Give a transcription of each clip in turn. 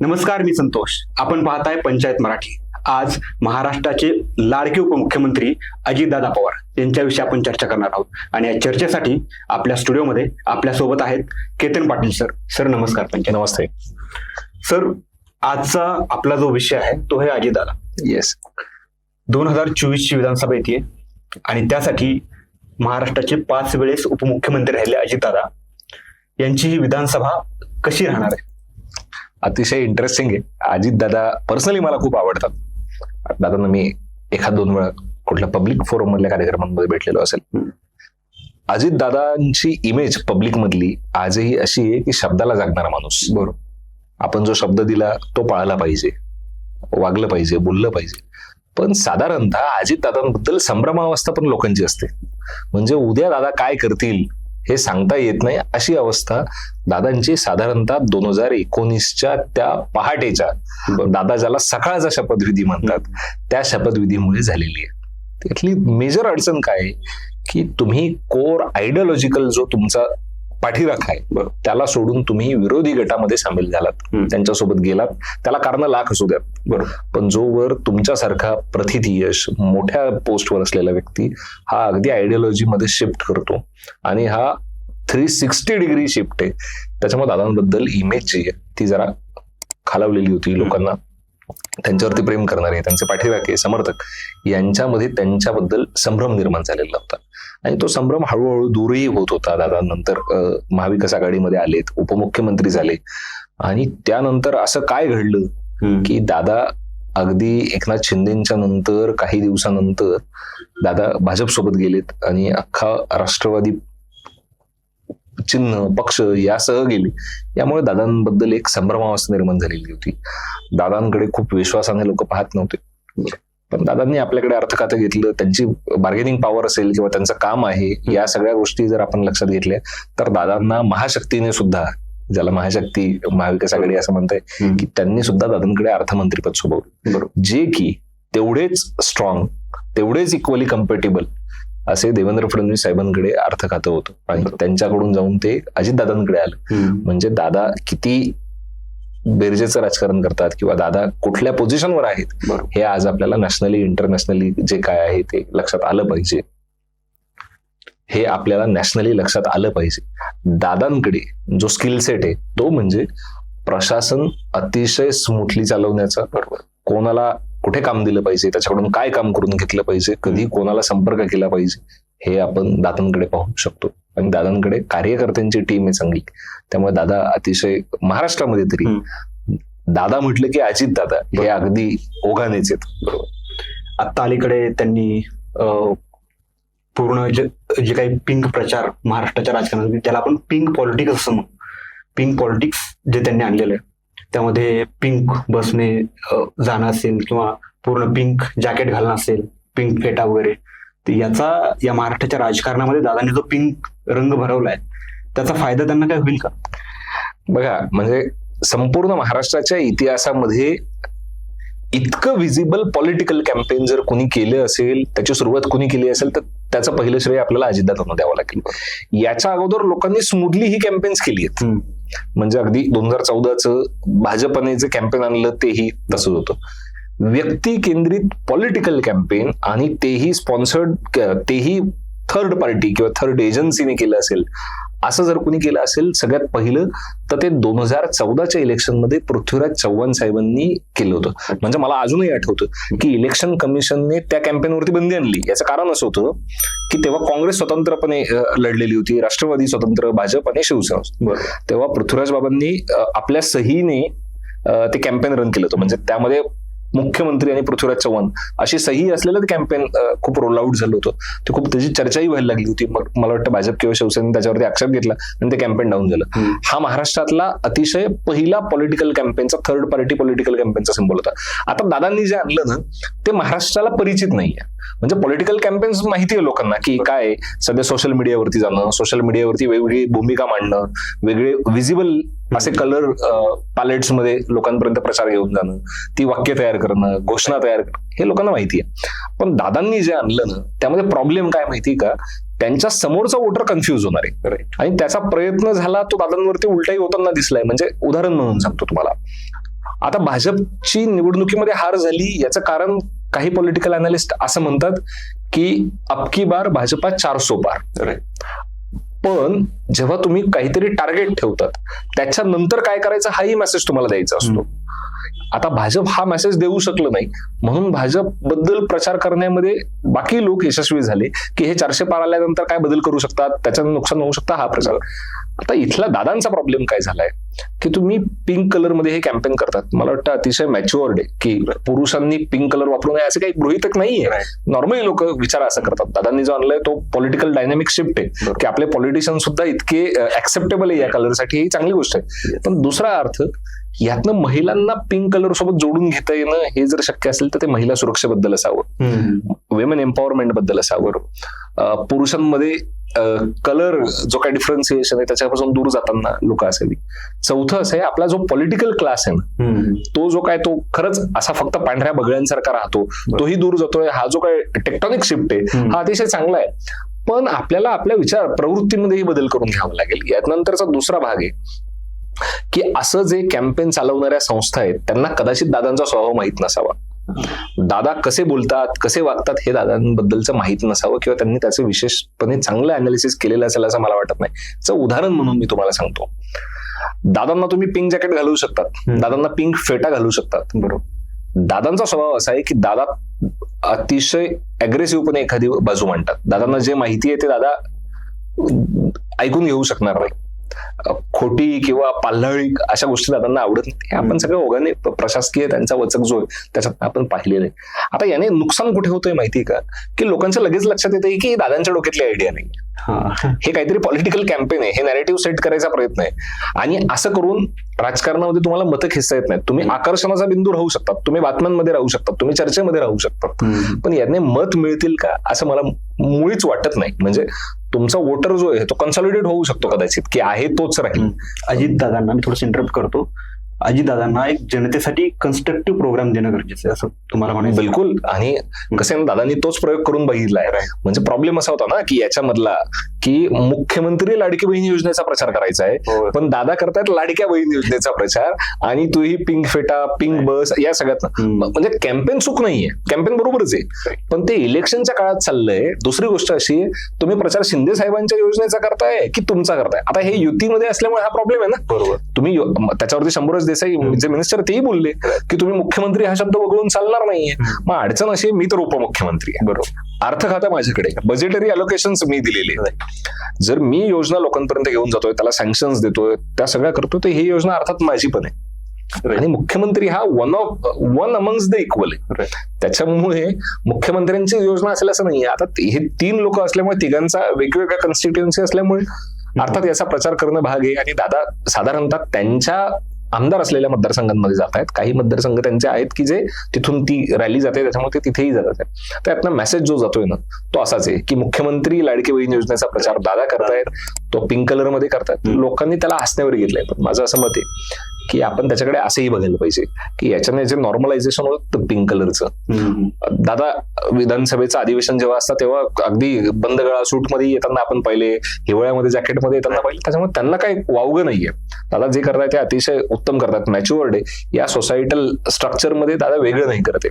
नमस्कार मी संतोष. आपण पाहताय पंचायत मराठी. आज महाराष्ट्राचे लाडके उपमुख्यमंत्री अजितदादा पवार यांच्याविषयी आपण चर्चा करणार आहोत. आणि या चर्चेसाठी आपल्या स्टुडिओमध्ये आपल्यासोबत आहेत केतन पाटील सर. सर नमस्कार पंचायत. नमस्ते. सर आजचा आपला जो विषय आहे तो आहे अजितदादा. येस दोन हजार चोवीस ची विधानसभा येते आणि त्यासाठी महाराष्ट्राचे पाच वेळेस उपमुख्यमंत्री राहिले अजितदादा. यांची ही विधानसभा कशी राहणार आहे? अतिशय इंटरेस्टिंग आहे. अजित दादा पर्सनली मला खूप आवडतात. दादांना मी एखाद दोन वेळा कुठल्या पब्लिक फोरम मधल्या कार्यक्रमांमध्ये भेटलेलो असेल. अजित दादांची इमेज पब्लिक मधली आजही अशी आहे की शब्दाला जागणारा माणूस. बरोबर. आपण जो शब्द दिला तो पाळला पाहिजे. वागलं पाहिजे बोललं पाहिजे. पण साधारणतः अजित दादांबद्दल संभ्रमावस्था पण लोकांची असते. म्हणजे उद्या दादा काय करतील हे सांगता येत नाही अशी अवस्था दादांची साधारणतः दोन हजार एकोणीसच्या त्या पहाटेच्या दादा ज्याला सकाळचा शपथविधी म्हणतात त्या शपथविधीमुळे झालेली आहे. त्यातली मेजर अडचण काय की तुम्ही कोर आयडिओलॉजिकल जो तुमचा पाठीराखा आहे. त्याला सोडून तुम्ही विरोधी गटामध्ये सामील झालात. त्यांच्यासोबत गेलात. त्याला कारण लाख असू द्यात. बरोबर. पण जोवर तुमच्यासारखा प्रथिती यश मोठ्या पोस्टवर असलेला व्यक्ती हा अगदी आयडिओलॉजी मध्ये शिफ्ट करतो. आणि हा थ्री सिक्स्टी डिग्री शिफ्ट आहे. त्याच्यामुळे दादांबद्दल इमेज जी आहे ती जरा खालावलेली होती लोकांना. त्यांच्यावरती प्रेम करणारे त्यांचे पाठीराखे समर्थक यांच्यामध्ये त्यांच्याबद्दल संभ्रम निर्माण झालेला होता. आणि तो संभ्रम हळूहळू दूरही होत होता. दादा नंतर महाविकास आघाडीमध्ये आलेत उपमुख्यमंत्री झाले. आणि त्यानंतर असं काय घडलं. की दादा अगदी एकनाथ शिंदेच्या नंतर काही दिवसानंतर दादा भाजप सोबत गेलेत आणि अख्खा राष्ट्रवादी चिन्ह पक्ष यासह गेले. यामुळे दादांबद्दल एक संभ्रमावस्था निर्माण झालेली होती. दादांकडे खूप विश्वासाने लोक पाहत नव्हते. पण दादांनी आपल्याकडे अर्थ खातं घेतलं त्यांची बार्गेनिंग पॉवर असेल किंवा त्यांचं काम आहे या सगळ्या गोष्टी जर आपण लक्षात घेतल्या तर दादांना महाशक्तीने सुद्धा ज्याला महाशक्ती महाविकास आघाडी असं म्हणताय. की त्यांनी सुद्धा दादांकडे अर्थमंत्रीपद सोबवलं. बरोबर. जे की तेवढेच स्ट्रॉंग तेवढेच इक्वली कम्पेटेबल असे देवेंद्र फडणवीस साहेबांकडे अर्थ खातं होतं. आणि. त्यांच्याकडून जाऊन ते अजितदादांकडे आलं. म्हणजे दादा किती बेरजेचं राजकारण करतात किंवा दादा कुठल्या पोझिशनवर आहेत हे आज आपल्याला नॅशनली इंटरनॅशनली जे काय आहे ते लक्षात आलं पाहिजे. हे आपल्याला नॅशनली लक्षात आलं पाहिजे. दादांकडे जो स्किल सेट आहे तो म्हणजे प्रशासन अतिशय स्मूथली चालवण्याचा कोणाला कुठे काम दिलं पाहिजे त्याच्याकडून काय काम करून घेतलं पाहिजे कधी कोणाला संपर्क केला पाहिजे हे आपण दादांकडे पाहू शकतो. आणि दादांकडे कार्यकर्त्यांची टीम आहे चांगली. त्यामुळे दादा अतिशय महाराष्ट्रामध्ये तरी दादा म्हटलं की अजित दादा हे अगदी ओघानेच आहेत. बरोबर. आता अलीकडे त्यांनी पूर्ण जे जे काही पिंक प्रचार महाराष्ट्राच्या राजकारणात त्याला आपण पिंक पॉलिटिक्स असं म्हणू. पिंक पॉलिटिक्स जे त्यांनी आणलेलं आहे. त्यामध्ये पिंक बसने जाणं असेल किंवा पूर्ण पिंक जॅकेट घालणं असेल पिंक फेटा वगैरे याचा या महाराष्ट्राच्या राजकारणामध्ये दादांनी जो पिंक रंग भरवलाय त्याचा फायदा त्यांना काय होईल का? बघा म्हणजे संपूर्ण महाराष्ट्राच्या इतिहासामध्ये इतकं विजिबल पॉलिटिकल कॅम्पेन जर कुणी केलं असेल त्याची सुरुवात कुणी केली असेल तर त्याचं पहिलं श्रेय आपल्याला अजितदादांना द्यावं लागेल. याच्या अगोदर लोकांनी स्मूथली ही कॅम्पेन्स केली आहेत. म्हणजे अगदी दोन हजार चौदाचं भाजपने जे कॅम्पेन आणलं तेही तसंच होतं. व्यक्ती केंद्रित पॉलिटिकल कॅम्पेन आणि तेही स्पॉन्सर्ड तेही थर्ड पार्टी किंवा थर्ड एजन्सीने केलं असेल असं जर कोणी केलं असेल सगळ्यात पहिलं तर ते दोन हजार चौदाच्या इलेक्शनमध्ये पृथ्वीराज चव्हाण साहेबांनी केलं होतं. म्हणजे मला अजूनही आठवतं की इलेक्शन कमिशनने त्या कॅम्पेनवरती बंदी आणली. याचं कारण असं होतं की तेव्हा काँग्रेस स्वतंत्रपणे लढलेली होती. राष्ट्रवादी स्वतंत्र भाजप आणि शिवसेना. तेव्हा पृथ्वीराज बाबांनी आपल्या सहीने ते कॅम्पेन रन केलं होतं. म्हणजे त्यामध्ये मुख्यमंत्री आणि पृथ्वीराज चव्हाण अशी सही असलेलं ते कॅम्पेन खूप रोल आउट झालं होतं. ते खूप त्याची चर्चाही व्हायला लागली होती. मग मला वाटतं भाजप किंवा शिवसेनेने त्याच्यावरती आक्षेप घेतला आणि ते कॅम्पेन डाऊन झालं. हा महाराष्ट्रातला अतिशय पहिला पॉलिटिकल कॅम्पेनचा थर्ड पार्टी पॉलिटिकल कॅम्पेनचा सिम्बॉल होता. आता दादांनी जे आणलं ना ते महाराष्ट्राला परिचित नाहीये. म्हणजे पॉलिटिकल कॅम्पेन्स माहिती आहे लोकांना की काय. सध्या सोशल मीडियावरती जाणं सोशल मीडियावरती वेगवेगळी भूमिका मांडणं वेगळे विजिबल असे कलर पॅलेट्समध्ये लोकांपर्यंत प्रचार घेऊन जाणं ती वाक्य तयार करणं घोषणा तयार करणं हे लोकांना माहिती आहे. पण दादांनी जे आणलं ना त्यामध्ये प्रॉब्लेम काय माहिती का? त्यांच्या समोरचा वोटर कन्फ्युज होणार आहे. आणि त्याचा प्रयत्न झाला तो दादांवरती उलटाही होताना दिसलाय. म्हणजे उदाहरण म्हणून सांगतो तुम्हाला. आता भाजपची निवडणुकीमध्ये हार झाली याचं कारण काही पॉलिटिकल अनालिस्ट असं म्हणतात की अबकी बार भाजपा चार सो पार. पण जेव्हा तुम्ही काहीतरी टार्गेट ठेवतात त्याच्यानंतर काय करायचं हाही मेसेज तुम्हाला द्यायचा असतो. आता भाजप हा मेसेज देऊ शकलं नाही. म्हणून भाजपबद्दल प्रचार करण्यामध्ये बाकी लोक यशस्वी झाले की हे चारशे पार आल्यानंतर काय बदल करू शकतात त्याच्यानं नुकसान होऊ शकतं हा प्रचार. आता इथला दादांचा प्रॉब्लेम काय झालाय? की तुम्ही पिंक कलरमध्ये हे कॅम्पेन करतात. मला वाटतं अतिशय मॅच्युअर्ड आहे की पुरुषांनी पिंक कलर वापरू नये असं काही गृहितक नाहीये. नॉर्मली लोक विचार असं करतात. दादांनी जो आणलाय तो पॉलिटिकल डायनामिक शिफ्ट आहे. की आपले पॉलिटिशियन सुद्धा इतके ऍक्सेप्टेबल आहे या कलरसाठी ही चांगली गोष्ट आहे. पण दुसरा अर्थ यातनं महिलांना पिंक कलर सोबत जोडून घेता येणं हे जर शक्य असेल तर ते महिला सुरक्षेबद्दल असावं. विमेन एम्पॉवरमेंटबद्दल असावं. पुरुषांमध्ये कलर जो काही डिफरन्सिएशन आहे त्याच्यापासून दूर जाताना लोक असावी. चौथं असं आहे आपला जो पॉलिटिकल क्लास आहे ना तो जो काय तो खरंच असा फक्त पांढऱ्या बगळ्यांसारखा राहतो तोही दूर जातोय. हा जो काय टेक्टॉनिक शिफ्ट आहे. हा अतिशय चांगला आहे. पण आपल्याला आपल्या विचार प्रवृत्तीमध्येही बदल करून घ्यावा लागेल. यानंतरचा दुसरा भाग आहे की असं जे कॅम्पेन चालवणाऱ्या संस्था आहेत त्यांना कदाचित दादांचा स्वभाव माहीत नसावा. दादा कसे बोलतात कसे वागतात हे दादांबद्दलचं माहीत नसावं किंवा त्यांनी त्याचं विशेषपणे चांगलं अनालिसिस केलेलं असेल असं मला वाटत नाही. याचं उदाहरण म्हणून मी तुम्हाला सांगतो. दादांना तुम्ही पिंक जॅकेट घालू शकतात. दादांना पिंक फेटा घालू शकतात. बरोबर. दादांचा स्वभाव असा आहे की दादा अतिशय अग्रेसिव्हपणे एखादी बाजू मांडतात. दादांना जे माहिती आहे ते दादा ऐकून घेऊ शकणार नाही. खोटी किंवा पाल्हाळी अशा गोष्टी दादांना आवडत नाही. आपण सगळं ओघाने प्रशासकीय त्यांचा वचक जो आहे त्याच्यात आपण पाहिलेलं आहे आता याने नुकसान कुठे होतंय माहिती आहे का? की लोकांच्या लगेच लक्षात येते की दादांच्या डोक्यातली आयडिया नाही हा. काहीतरी पॉलिटिकल कॅम्पेन आहे. हे नॅरेटिव्ह सेट करायचा प्रयत्न आहे. आणि असं करून राजकारणामध्ये तुम्हाला मतं खेचता येत नाहीत. तुम्ही आकर्षणाचा बिंदू राहू शकतात. तुम्ही बातम्यांमध्ये राहू शकतात. तुम्ही चर्चेमध्ये राहू शकतात. पण याने मत मिळतील का? असं मला मुळीच वाटत नाही. म्हणजे तुमचा वोटर जो आहे तो कन्सॉलिडेट होऊ शकतो कदाचित की आहे तोच राहील. अजित दादांना मी थोडंसं इंटरप्ट करतो. अजित दादांना एक जनतेसाठी कन्स्ट्रक्टिव्ह प्रोग्राम देणं गरजेचं आहे असं तुम्हाला म्हणायचं बिलकुल. आणि कसं आहे दादांनी तोच प्रयोग करून बघितलाय. म्हणजे प्रॉब्लेम असा होता ना की याच्यामधला की मुख्यमंत्री लाडकी बहीण योजनेचा प्रचार करायचा आहे. हो. पण दादा करतायत लाडक्या बहीण योजनेचा प्रचार आणि तोही पिंक फेटा पिंक बस या सगळ्यात. म्हणजे कॅम्पेन चूक नाहीये. कॅम्पेन बरोबरच आहे. पण ते इलेक्शनच्या काळात चाललंय. दुसरी गोष्ट अशी तुम्ही प्रचार शिंदे साहेबांच्या योजनेचा करताय की तुमचा करताय? आता हे युतीमध्ये असल्यामुळे हा प्रॉब्लेम आहे ना. बरोबर. तुम्ही त्याच्यावरती शंभरच देसाई जे मिनिस्टर तेही बोलले की तुम्ही मुख्यमंत्री हा शब्द वगळून चालणार नाहीये. मग अडचण अशी मी तर उपमुख्यमंत्री आहे. बरोबर. अर्थ खातं माझ्याकडे. बजेटरी अलोकेशन मी दिलेले. जर मी योजना लोकांपर्यंत घेऊन जातोय त्याला सँक्शन्स देतोय त्या सगळ्या करतोय तर ही योजना अर्थात माझी पण आहे. आणि मुख्यमंत्री हा one of one amongst the equal आहे. त्याच्यामुळे मुख्यमंत्र्यांची योजना असेल असं नाहीये. आता हे तीन लोक असल्यामुळे तिघांचा वेगवेगळ्या कन्स्टिट्युएन्सी असल्यामुळे अर्थात याचा प्रचार करणं भाग आहे. आणि दादा साधारणतः त्यांच्या आमदार असलेल्या मतदारसंघांमध्ये जात आहेत. काही मतदारसंघ त्यांचे आहेत की जे तिथून ती रॅली जाते त्याच्यामुळे ते तिथेही जातात त्यातनं मेसेज जो जातोय ना तो असाच आहे की मुख्यमंत्री लाडकी बहीण योजनेचा प्रचार दादा करतायत तो पिंक कलरमध्ये करतायत. लोकांनी त्याला हसण्यावर घेतलंय. पण माझं असं मत आहे की आपण त्याच्याकडे असंही बघायला पाहिजे की याच्याने जे नॉर्मलायझेशन होतं पिंक कलरचं. दादा विधानसभेचं अधिवेशन जेव्हा असतं तेव्हा अगदी बंद गळा सूटमध्ये येताना आपण पाहिले हिवाळ्यामध्ये जॅकेटमध्ये येताना पाहिले त्याच्यामुळे त्यांना काही वावगं नाहीये. दादा जे करतायत ते अतिशय उत्तम करतात. मॅच्युअर्ड आहे या सोसायटल स्ट्रक्चरमध्ये दादा वेगळं नाही करते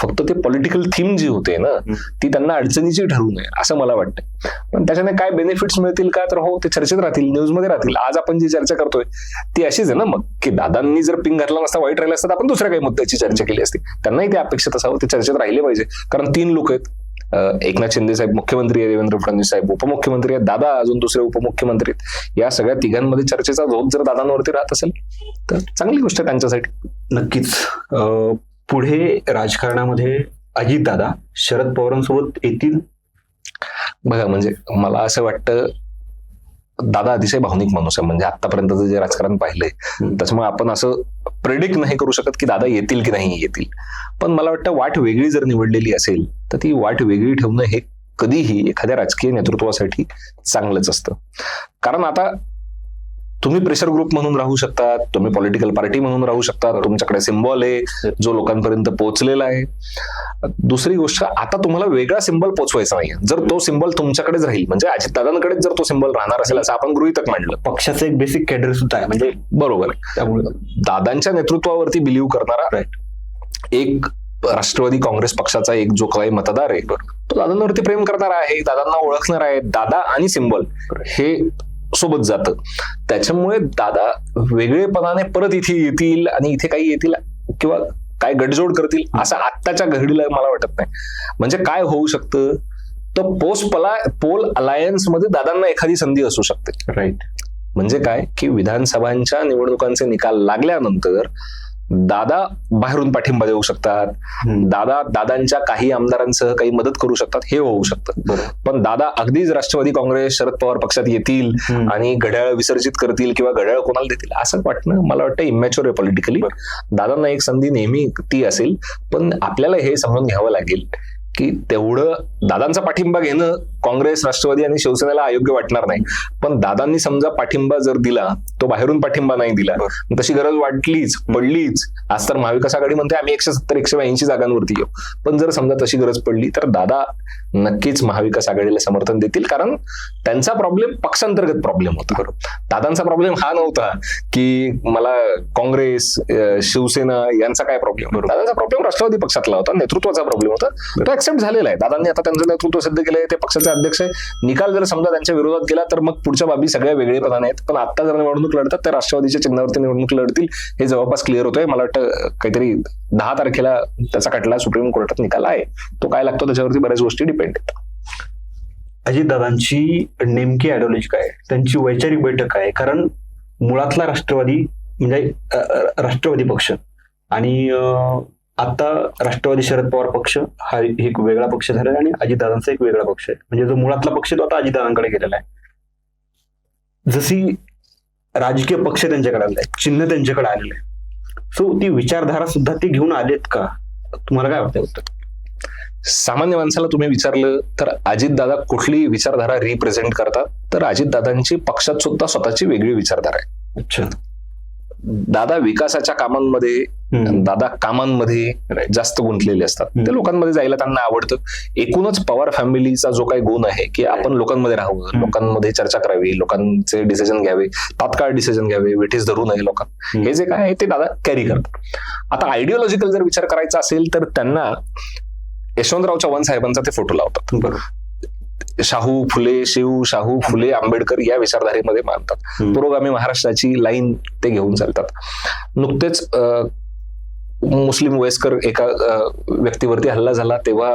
फक्त ते पॉलिटिकल थीम जी होते ना. ती त्यांना अडचणीची ठरू नये असं मला वाटतं पण त्याच्याने काय बेनिफिट्स मिळतील का? तर हो ते चर्चेत राहतील न्यूजमध्ये राहतील. आज आपण जी चर्चा करतोय ती अशीच आहे ना मग. की दादांनी जर पिंग घातला नसता वाईट राहिला असता तर आपण दुसऱ्या काही मुद्द्याची चर्चा केली असती. त्यांनाही ते अपेक्षित असावं ते चर्चेत राहिले पाहिजे. कारण तीन लोक आहेत. एकनाथ शिंदे साहेब मुख्यमंत्री आहे देवेंद्र फडणवीस साहेब उपमुख्यमंत्री आहेत दादा अजून दुसरे उपमुख्यमंत्री आहेत. या सगळ्या तिघांमध्ये चर्चेचा झोप जर दादांवरती राहत असेल तर चांगली गोष्ट आहे त्यांच्यासाठी. नक्कीच. अं, पुढे राजकारणामध्ये अजित दादा शरद पवारांसोबत येतील? बघा म्हणजे मला असं वाटतं दादा अतिशय भावनिक माणूस आहे. म्हणजे आतापर्यंतचं जे राजकारण पाहिलंय. त्याच्यामुळे आपण असं प्रेडिक्ट नाही करू शकत की दादा येतील की नाही येतील. पण मला वाटतं वाट वेगळी जर निवडलेली असेल तर ती वाट वेगळी ठेवणं हे कधीही एखाद्या राजकीय नेतृत्वासाठी चांगलंच असतं. कारण आता तुम्ही प्रेशर ग्रुप म्हणून राहू शकता तुम्ही पॉलिटिकल पार्टी म्हणून राहू शकता तुमच्याकडे सिम्बॉल आहे जो लोकांपर्यंत पोहोचलेला आहे. दुसरी गोष्ट आता तुम्हाला वेगळा सिम्बॉल पोहोचवायचा नाही जर तो सिम्बॉल तुमच्याकडेच राहील म्हणजे अजितदादांकडेच जर तो सिम्बॉल राहणार असेल असं आपण गृहितक मांडलं. पक्षाचं एक बेसिक कॅडर सुद्धा आहे म्हणजे बरोबर. आहे त्यामुळे. दादांच्या नेतृत्वावरती बिलीव्ह करणारा एक राष्ट्रवादी काँग्रेस पक्षाचा एक जो काही मतदार आहे तो दादांवरती प्रेम करणारा आहे दादांना ओळखणार आहे. दादा आणि सिम्बॉल हे सोबत जातं. त्याच्यामुळे दादा वेगळेपणाने परत इथे येतील आणि इथे काही येतील किंवा काय गडजोड करतील असं आत्ताच्या घडीला मला वाटत नाही. म्हणजे काय होऊ शकतं? तर पोस्ट पला पोल अलायन्समध्ये दादांना एखादी संधी असू शकते. राईट म्हणजे काय? की विधानसभांच्या निवडणुकांचे निकाल लागल्यानंतर दादा बाहेरून पाठिंबा देऊ शकतात. दादा दादांच्या काही आमदारांसह काही मदत करू शकतात हे होऊ शकतं. पण दादा अगदीच राष्ट्रवादी काँग्रेस शरद पवार पक्षात येतील. आणि घड्याळ विसर्जित करतील किंवा घड्याळ कोणाला देतील असं वाटणं मला वाटतं इमॅच्युअर आहे पॉलिटिकली दादांना एक संधी नेहमी ती असेल पण आपल्याला हे समजून घ्यावं लागेल की तेवढं दादांचा पाठिंबा घेणं काँग्रेस राष्ट्रवादी आणि शिवसेनेला अयोग्य वाटणार नाही. पण दादांनी समजा पाठिंबा जर दिला तो बाहेरून पाठिंबा नाही दिला तशी गरज वाटलीच पडलीच आज तर महाविकास आघाडी म्हणते आम्ही एकशे सत्तर एकशे ऐंशी जागांवरती येऊ. पण जर समजा तशी गरज पडली तर दादा नक्कीच महाविकास आघाडीला समर्थन देतील कारण त्यांचा प्रॉब्लेम पक्षांतर्गत प्रॉब्लेम होता. दादांचा प्रॉब्लेम हा नव्हता की मला काँग्रेस शिवसेना यांचा काय प्रॉब्लेम दादांचा प्रॉब्लेम राष्ट्रवादी पक्षातला होता नेतृत्वाचा प्रॉब्लेम होता. तो ऍक्सेप्ट झालेला आहे. दादांनी आता त्यांचं नेतृत्व सिद्ध केलंय ते पक्षाचे अध्यक्ष आहे. निकाल जर समजा त्यांच्या विरोधात गेला तर मग पुढच्या बाबी सगळ्या प्रधान आहेत. पण आता जर निवडणूक लढतात तर राष्ट्रवादीच्या चिन्हावरती निवडणूक लढतील हे जवळपास क्लिअर होतोय. मला वाटतं काहीतरी दहा तारखेला त्याचा खटला सुप्रीम कोर्टात निकाल आहे. तो काय लागतो त्याच्यावरती बऱ्याच गोष्टी डिपेंड आहेत. अजितदादांची नेमकी आयडिओलॉजी काय त्यांची वैचारिक बैठक काय आहे? कारण मुळातला राष्ट्रवादी म्हणजे राष्ट्रवादी पक्ष आणि आता राष्ट्रवादी शरद पवार पक्ष हा एक वेगळा पक्ष झाला आहे आणि अजितदादांचा एक वेगळा पक्ष आहे. म्हणजे जो मुळातला पक्ष तो आता अजितदादांकडे गेलेला आहे. जशी राजकीय पक्ष त्यांच्याकडे आलेला आहे चिन्ह त्यांच्याकडे आलेलं आहे सो ती विचारधारा सुद्धा ते घेऊन आलेत का? तुम्हाला काय वाटतं उत्तर? सामान्य माणसाला तुम्ही विचारलं तर अजितदादा कुठली विचारधारा रिप्रेझेंट करतात तर अजितदादांची पक्षात सुद्धा स्वतःची वेगळी विचारधारा आहे. अच्छा. दादा विकासाच्या कामांमध्ये. दादा कामांमध्ये जास्त गुंतलेले असतात. ते लोकांमध्ये जायला त्यांना आवडतं. एकूणच पवार फॅमिलीचा जो काही गुण आहे की आपण लोकांमध्ये राहावं. लोकांमध्ये चर्चा करावी लोकांचे डिसिजन घ्यावे तात्काळ डिसिजन घ्यावे वेठीस धरू नये लोकां. हम्म. हे जे काय आहे ते दादा कॅरी करतात. आता आयडिओलॉजिकल जर विचार करायचा असेल तर त्यांना यशवंतराव चव्हाण साहेबांचा ते फोटो लावतात. शाहू फुले शिव शाहू फुले आंबेडकर या विचारधारेमध्ये मानतात. पुरोगामी महाराष्ट्राची लाईन ते घेऊन चालतात. नुकतेच मुस्लिम वयस्कर एका व्यक्तीवरती हल्ला झाला तेव्हा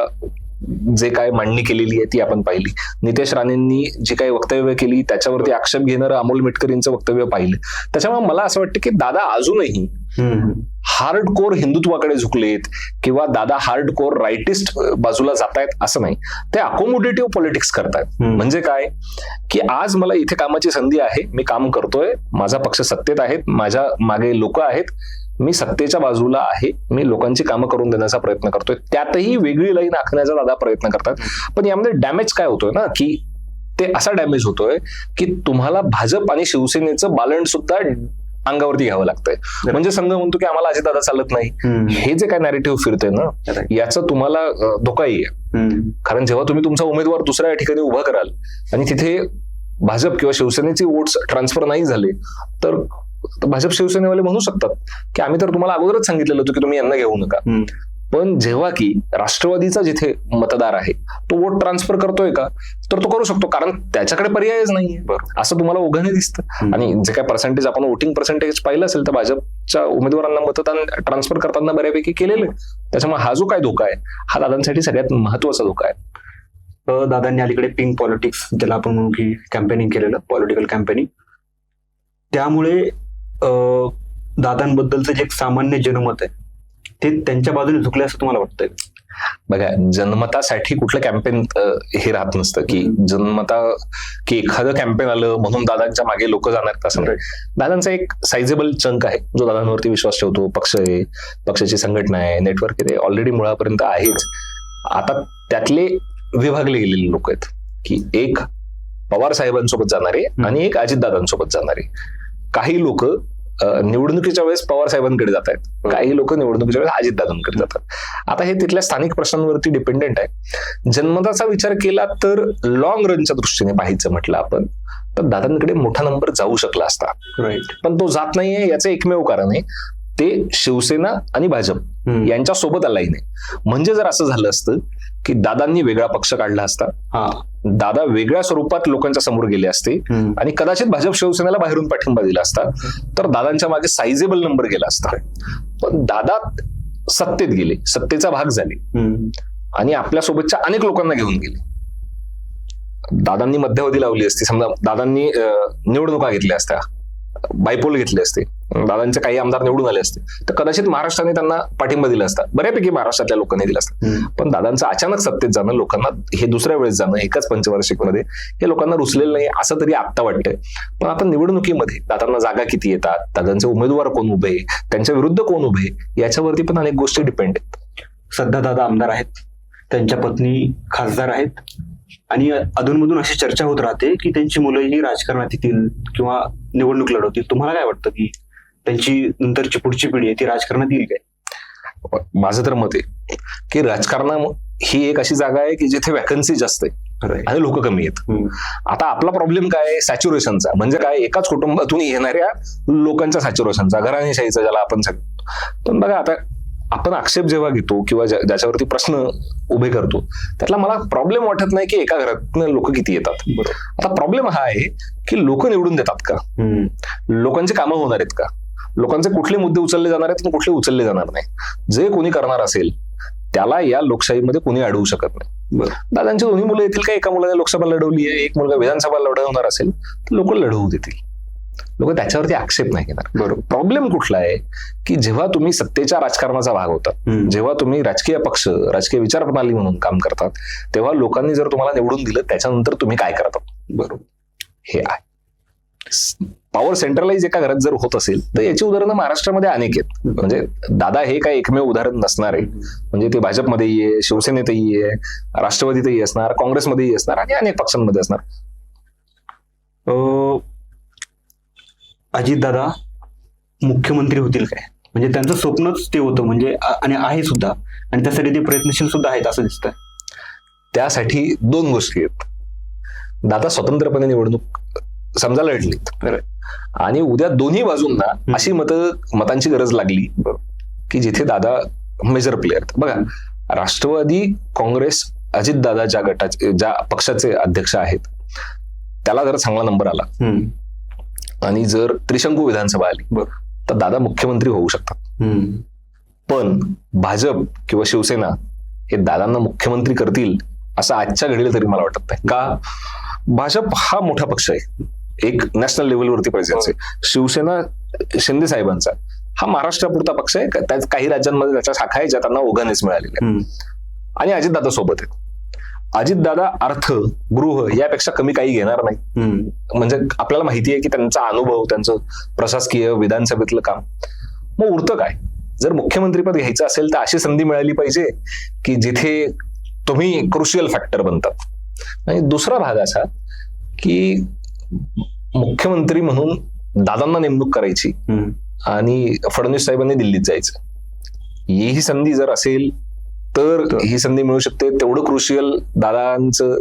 जे काय मांडणी केलेली आहे ती आपण पाहिली. नितेश राणेंनी जी काही वक्तव्य केली त्याच्यावरती आक्षेप घेणारं अमोल मिटकरींचं वक्तव्य पाहिलं. त्याच्यामुळे मला असं वाटतं की दादा अजूनही. हार्ड कोर हिंदुत्वाकडे झुकलेत किंवा दादा हार्ड कोर राईटिस्ट बाजूला जातायत असं नाही. ते अकोमोडेटिव्ह पॉलिटिक्स करतायत. म्हणजे काय? की आज मला इथे कामाची संधी आहे मी काम करतोय माझा पक्ष सत्तेत आहेत माझ्या मागे लोक आहेत मी सत्तेच्या बाजूला आहे मी लोकांची कामं करून देण्याचा प्रयत्न करतोय त्यातही वेगळी लाईन आखण्याचा दादा प्रयत्न करतात पण यामध्ये डॅमेज काय होतोय ना की ते असा डॅमेज होतोय की तुम्हाला भाजप आणि शिवसेनेचं बालंड सुद्धा अंगावरती घ्यावं लागतंय म्हणजे संघ म्हणतो की आम्हाला अजितदादा चालत नाही. हे जे काय नॅरेटिव्ह फिरतंय ना. याचा तुम्हाला धोकाही आहे. कारण जेव्हा तुम्ही तुमचा उमेदवार दुसऱ्या ठिकाणी उभा कराल आणि तिथे भाजप किंवा शिवसेनेचे वोट्स ट्रान्सफर नाही झाले तर भाजप शिवसेनेवाले म्हणू शकतात की आम्ही तर तुम्हाला अगोदरच सांगितलेलं होतं की तुम्ही यांना घेऊ नका. पण जेव्हा की राष्ट्रवादीचा जिथे मतदार आहे तो वोट ट्रान्सफर करतोय का? तर तो करू शकतो कारण त्याच्याकडे पर्यायच नाहीये. असं तुम्हाला उघाने दिसतं. आणि जे काय पर्सेंटेज आपण वोटिंग पर्सेंटेज पाहिलं असेल तर भाजपच्या उमेदवारांना मतदान ट्रान्सफर करताना बऱ्यापैकी केलेलं आहे. त्याच्यामुळे हा जो काय धोका आहे हा दादांसाठी सगळ्यात महत्त्वाचा धोका आहे. दादांनी अलीकडे पिंक पॉलिटिक्स ज्याला आपण म्हणू की कॅम्पेनिंग केलेलं पॉलिटिकल कॅम्पेनिंग त्यामुळे दादांबद्दलचं जे एक सामान्य जनमत आहे ते त्यांच्या बाजूने झुकले असं तुम्हाला वाटतंय? बघा जन्मतासाठी कुठलं कॅम्पेन हे राहत नसतं की जन्मता की एखादं कॅम्पेन आलं म्हणून दादांच्या मागे लोक जाणार तसं नाही. दादांचा एक सायझेबल चंक आहे जो दादांवरती विश्वास ठेवतो. पक्ष आहे पक्षाची संघटना आहे नेटवर्क आहे ऑलरेडी मुळापर्यंत आहेच. आता त्यातले विभागले गेलेले लोक आहेत की एक पवार साहेबांसोबत जाणारे आणि एक अजितदादांसोबत जाणारे. काही लोक निवडणुकीच्या वेळेस पवार साहेबांकडे जात आहेत. काही लोक निवडणुकीच्या वेळेस अजितदादांकडे जातात. आता हे तिथल्या स्थानिक प्रश्नांवरती डिपेंडेंट आहे. जन्मताचा विचार केला तर लॉंग रनच्या दृष्टीने पाहायचं म्हटलं आपण तर दादांकडे मोठा नंबर जाऊ शकला असता. राईट पण तो जात नाहीये याचं एकमेव कारण आहे ते शिवसेना आणि भाजप यांच्या सोबत आलाही नाही म्हणजे जर असं झालं असतं की दादांनी वेगळा पक्ष काढला असता हा. दादा वेगळ्या स्वरूपात लोकांच्या समोर गेले असते. आणि कदाचित भाजप शिवसेनेला बाहेरून पाठिंबा दिला असता तर दादांच्या मागे सायझेबल नंबर गेला असता. पण दादा सत्तेत गेले सत्तेचा भाग झाले. आणि आपल्यासोबतच्या अनेक लोकांना घेऊन गेले. दादांनी मध्यवधी लावली असती समजा दादांनी निवडणुका घेतल्या असत्या बायपोल घेतले असते. दादांचे काही आमदार निवडून आले असते. तर कदाचित महाराष्ट्राने त्यांना पाठिंबा दिला असता. बऱ्यापैकी महाराष्ट्रातल्या लोकांनी दिला असता. पण दादांचं अचानक सत्तेत जाणं लोकांना हे दुसऱ्या वेळेस जाणं एकाच पंचवार्षिकमध्ये हे लोकांना रुचलेलं नाही असं तरी आत्ता वाटतंय. पण आता निवडणुकीमध्ये दादांना जागा किती येतात? दादांचे उमेदवार कोण उभे त्यांच्या विरुद्ध कोण उभे याच्यावरती पण अनेक गोष्टी डिपेंड आहेत. सध्या दादा आमदार आहेत. त्यांच्या पत्नी खासदार आहेत. आणि अधूनमधून अशी चर्चा होत राहते की त्यांची मुलंही राजकारणात येतील किंवा निवडणूक लढवतील. तुम्हाला काय वाटतं की त्यांची नंतरची पुढची पिढी आहे ती राजकारणात येईल काय? माझं तर मत आहे की राजकारणा ही एक अशी जागा आहे की जिथे वॅकन्सी जास्त आहे आणि लोक कमी आहेत. आता आपला प्रॉब्लेम काय आहे? सॅच्युरेशनचा म्हणजे काय? एकाच कुटुंबातून येणाऱ्या लोकांच्या सॅच्युरेशनचा घराणेशाहीचा ज्याला आपण सांगतो पण बघा आता आपण आक्षेप जेव्हा घेतो किंवा ज्या- ज्याच्यावरती प्रश्न उभे करतो त्यातला मला प्रॉब्लेम वाटत नाही की एका घरातनं लोक किती येतात. आता प्रॉब्लेम हा आहे की लोक निवडून देतात का. लोकांची कामं होणार आहेत का? लोकांचे कुठले मुद्दे उचलले जाणार आहेत कुठले उचलले जाणार नाही जे कोणी करणार असेल त्याला या लोकशाहीमध्ये कोणी अडवू शकत नाही. दादांची दोन्ही मुलं येतील का? एका मुलाने लोकसभा लढवली आहे एक मुलगा विधानसभा लढवणार असेल तर लोक लढवू देतील. लोक त्याच्यावरती आक्षेप नाही घेणार. बरोबर. प्रॉब्लेम कुठला आहे? की जेव्हा तुम्ही सत्तेच्या राजकारणाचा भाग होता. जेव्हा तुम्ही राजकीय पक्ष राजकीय विचारप्रणाली म्हणून काम करतात तेव्हा लोकांनी जर तुम्हाला निवडून दिलं त्याच्यानंतर तुम्ही काय करतात बरोबर. हे आहे. पॉवर सेंट्रलाइज एका घरात जर होत असेल तर याची उदाहरणं महाराष्ट्रामध्ये अनेक आहेत. म्हणजे दादा हे काही एकमेव उदाहरण नसणार आहे. म्हणजे ते भाजपमध्येही आहे शिवसेनेतही आहे राष्ट्रवादीतही असणार काँग्रेसमध्येही असणार आणि अनेक पक्षांमध्ये असणार. अजित दादा मुख्यमंत्री होतील काय? म्हणजे त्यांचं स्वप्नच ते होतं म्हणजे आणि आहे सुद्धा. आणि त्यासाठी ते प्रयत्नशील सुद्धा आहेत असं दिसतंय. त्यासाठी दोन गोष्टी आहेत. दादा स्वतंत्रपणे निवडणूक समजा लढलीत बरं. आणि उद्या दोन्ही बाजूंना अशी मत मतांची गरज लागली की जिथे दादा मेजर प्लेअर बघा राष्ट्रवादी काँग्रेस अजितदादा ज्या गटाचे ज्या पक्षाचे अध्यक्ष आहेत त्याला जर चांगला नंबर आला. आणि जर त्रिशंकू विधानसभा आली. तर दादा मुख्यमंत्री होऊ शकतात. पण भाजप किंवा शिवसेना हे दादांना मुख्यमंत्री करतील असं आजच्या घडीला तरी मला वाटत नाही का भाजप हा मोठा पक्ष आहे एक नॅशनल लेवलवरती प्रेझेन्स आहे शिवसेना शिंदे साहेबांचा. हा महाराष्ट्रापुरता पक्ष आहे. का- त्या काही राज्यांमध्ये त्याच्या शाखा आहे ज्या त्यांना ओघानेच मिळालेल्या. आणि अजितदादा सोबत आहेत. अजितदादा अर्थ गृह यापेक्षा कमी काही घेणार नाही. म्हणजे आपल्याला माहिती आहे की त्यांचा अनुभव त्यांचं प्रशासकीय विधानसभेतलं काम. मग उरतं काय? जर मुख्यमंत्रीपद घ्यायचं असेल तर अशी संधी मिळाली पाहिजे की जिथे तुम्ही क्रुशियल फॅक्टर बनतात आणि दुसरा भाग असा की मुख्यमंत्री म्हणून दादांना नेमणूक करायची. आणि फडणवीस साहेबांनी दिल्लीत जायचं. ही संधी जर असेल तर ही संधी मिळू शकते. तेवढं क्रुशियल दादांचं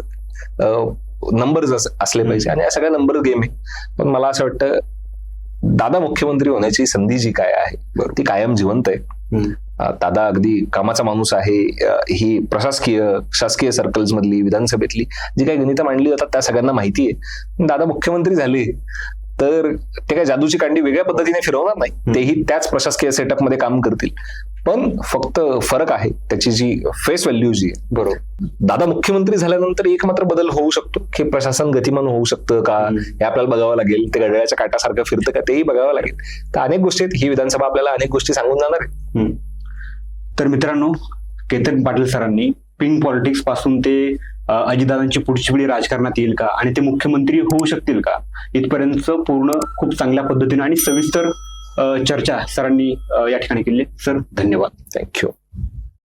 नंबर असले पाहिजे. आणि या सगळ्या नंबर गेम आहे पण मला असं वाटतं दादा मुख्यमंत्री होण्याची संधी जी काय आहे ती कायम जिवंत आहे. दादा अगदी कामाचा माणूस आहे. ही प्रशासकीय शासकीय सर्कल्स मधली विधानसभेतली जी काही गणितं मांडली जातात त्या सगळ्यांना माहिती आहे. दादा मुख्यमंत्री झाले तर ते काय जादूची कांडी वेगळ्या पद्धतीने फिरवणार नाही. तेही त्याच प्रशासकीय सेटअपमध्ये काम करतील. पण फक्त फरक आहे त्याची जी फेस व्हॅल्यू जी आहे. बरोबर. दादा मुख्यमंत्री झाल्यानंतर एक मात्र बदल होऊ शकतो की प्रशासन गतिमान होऊ शकतं का. हे आपल्याला बघावं लागेल. ते घड्याळाच्या काटासारखं फिरतं का? तेही बघावं लागेल. तर अनेक गोष्टी आहेत. ही विधानसभा आपल्याला अनेक गोष्टी सांगून जाणार आहे. तर मित्रांनो केतन पाटील सरांनी पिंक पॉलिटिक्सपासून ते अजितदादांची पुढची पिढी राजकारणात येईल का? आणि ते मुख्यमंत्री होऊ शकतील का? इथपर्यंत पूर्ण खूप चांगल्या पद्धतीने आणि सविस्तर चर्चा सरांनी या ठिकाणी केली. सर धन्यवाद. थँक्यू